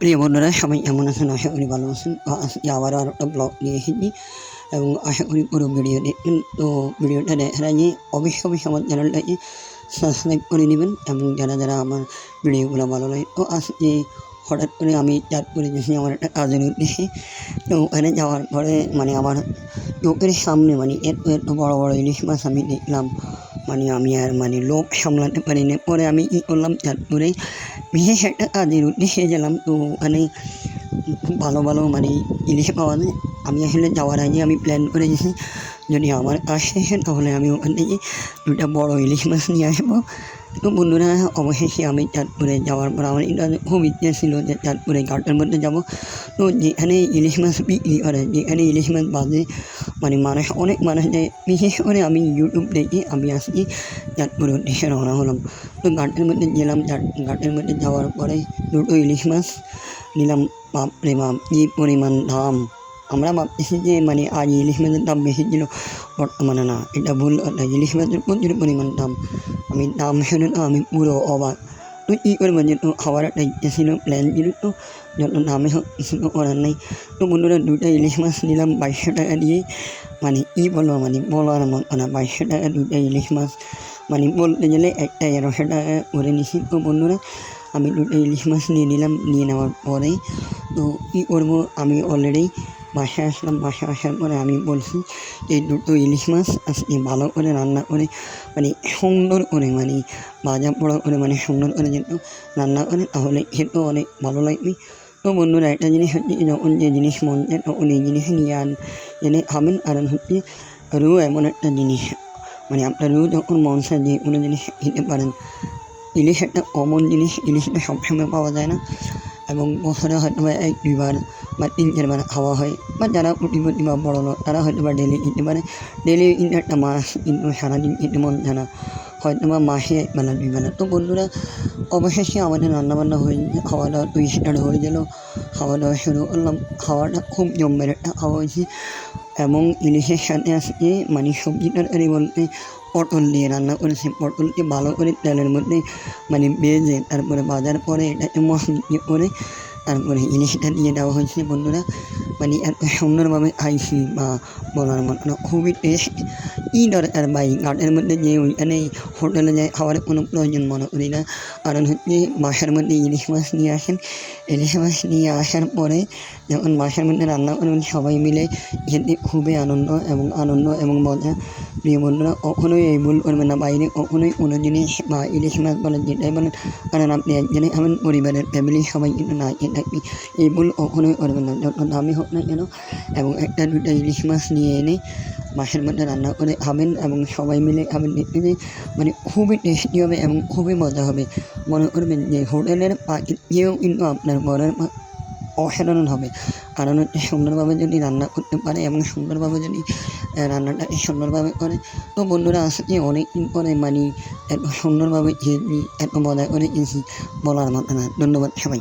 প্রিয় বন্ধুরা, সবাই এমন আছেন? আশা করি ভালো আছেন। আবারও আর একটা ব্লগ নিয়ে এসেছি এবং আশা করি পুরো ভিডিও দেখবেন। তো ভিডিওটা দেখার আগে অবশ্যই অবশ্যই আমার চ্যানেলটাকে সাবস্ক্রাইব করে নেবেন এবং যারা যারা আমার ভিডিওগুলো ভালো লাগে, তো আজকে হঠাৎ করে আমি চাঁদপুরে গেছি আমার একটা কাজের উদ্দেশ্যে। তো ওখানে যাওয়ার পরে মানে আমার চোখের সামনে মানে এত এত বড় বড় ইলিশ মাছ আমি দেখলাম। মানে আমি আর মানে লোভ সামলাতে পারি না পরে আমি কী করলাম? তারপরে বিশেষ একটা কাজের উদ্দেশ্যে গেলাম। তো ওখানে খুব ভালো ভালো মানে ইলিশ পাওয়া যায়। আমি আসলে যাওয়ার আগে আমি প্ল্যান করে যদি আমার আসে তাহলে আমি ওখান থেকে দুটা বড়ো ইলিশ মাছ নিয়ে আসব। তো বন্ধুরা, অবশেষে আমি চাঁদপুরে যাওয়ার পর আমার এটা খুব ইচ্ছে ছিল যে চাঁদপুরে ঘাটের মধ্যে যাব। তো যেখানে ইলিশ মাছ বিক্রি করে, যেখানে ইলিশ মাছ বাজে মানে মানুষ, অনেক মানুষ যায়। বিশেষ করে আমি ইউটিউব দেখি আমি আসি চাঁদপুর উদ্দেশ্যে রওনা হলাম। তো ঘাটের মধ্যে গেলাম ঘাটের মধ্যে যাওয়ার পরে দুটো ইলিশ মাছ নিলাম। বাপরে বাপ, কী পরিমাণ দাম! আমরা ভাবতেছি যে মানে আজ ইলিশ মাছের দাম বেশি ছিল বর্তমানে না এটা ভুল কথা ইলিশ মাছের প্রচুর পরিমাণ দাম আমি দাম শুনে না আমি পুরো অবাক তো কী করব যেহেতু খাবার একটা ইচ্ছে ছিল প্ল্যান ছিল তো যত দামে হোক কিছু করার নেই তো বন্ধুরা দুটো ইলিশ মাছ নিলাম বাইশশো টাকা দিয়ে মানে কী বলব মানে বলার মতো না বাইশশো টাকা দুটো ইলিশ মাছ মানে বলতে গেলে একটা এগারোশো টাকা করে নিছি তো বন্ধুরা আমি দুটো ইলিশ মাছ নিয়ে নিলাম নিয়ে নেওয়ার পরেই তো কী করব আমি অলরেডি বাসায় আসলাম বাসায় আসার পরে আমি বলছি এই দুটো ইলিশ মাছ আজকে ভালো করে রান্না করে মানে সুন্দর করে মানে ভাজা পোড়া করে মানে সুন্দর করে যেহেতু রান্না করে, তাহলে খেতেও অনেক ভালো লাগবে। তো বন্ধুরা, একটা জিনিস হচ্ছে যখন যে জিনিস মন চায়, তখন এই জিনিস নিয়ে আন এনে খাবেন। কারণ হচ্ছে রু এমন একটা জিনিস মানে আপনার রু যখন মন চায় যে কোনো জিনিস খেতে পারেন, ইলিশ একটা কমন জিনিস ইলিশটা সবসময় পাওয়া যায় না। এবং বছরে হয়তো এক দুইবার বা তিন চারবার খাওয়া হয়। বা যারা কোটিপতি বা বড় লোক, তারা হয়তো বা ডেলি খেতে পারে ডেলি কিন্তু একটা মাছ কিন্তু সারাদিন খেতে মন যায় না হয়তো বা মাসে একবেলা দুইবেলা তো বন্ধুরা, অবশেষে আমাদের রান্নাবান্না হয়ে খাওয়া দাওয়া দুই স্টার্ট হয়ে গেল। খাওয়া দাওয়া শুরু করলাম। খাওয়াটা খুব জম্মের একটা খাওয়া হয়েছে। এবং ইলিশের সাথে আজকে মানে সবজি তরকারি বলতে পটল দিয়ে রান্না করেছি। পটলকে ভালো করে তেলের মধ্যে মানে বেজে তারপরে বাজার পরে এটাকে মশলা করে তারপরে ইলিশটা দিয়ে দেওয়া হয়েছে বন্ধুরা। মানে এত সুন্দরভাবে খাইছি বা বলার মতো খুবই টেস্ট ই দরকার ভাই ঘাটের মধ্যে যে ওইখানে হোটেলে যায় খাওয়ার কোনো প্রয়োজন মনে করি না। কারণ হচ্ছে বাসার মধ্যে ইলিশ মাছ নিয়ে আসেন, ইলিশ মাছ নিয়ে আসার পরে যখন বাসার মধ্যে রান্না করবেন সবাই মিলে খেতে খুবই আনন্দ এবং আনন্দ এবং মজা। প্রিয় বন্ধুরা কখনোই এই ভুল করবেন না। বাইরে কখনোই কোনো জিনিস বা ইলিশ মাছ বলেন যেটাই বলেন কারণ আপনি একজনে আমার পরিবারের ফ্যামিলি সবাই কিন্তু না খেয়ে থাকবি এই ভুল কখনোই করবেন না। যত দামি হোক না কেন, এবং একটা দুটো ইলিশ মাছ নিয়ে এনে মাছের মধ্যে রান্না করে খাবেন এবং সবাই মিলে খাবেন। দেখতে মানে খুবই টেস্টি হবে এবং খুবই মজা হবে। মনে করবেন যে, হোটেলের পাখিও কিন্তু আপনার ঘরের অসাধারণ হবে। হচ্ছে সুন্দরভাবে যদি রান্না করতে পারে এবং সুন্দরভাবে যদি রান্নাটা সুন্দরভাবে করে, তো বন্ধুরা আজকে অনেক দিন পরে মানে এত সুন্দরভাবে খেয়েছি এত মজা করে খেয়েছি বলার মতো না। ধন্যবাদ সবাই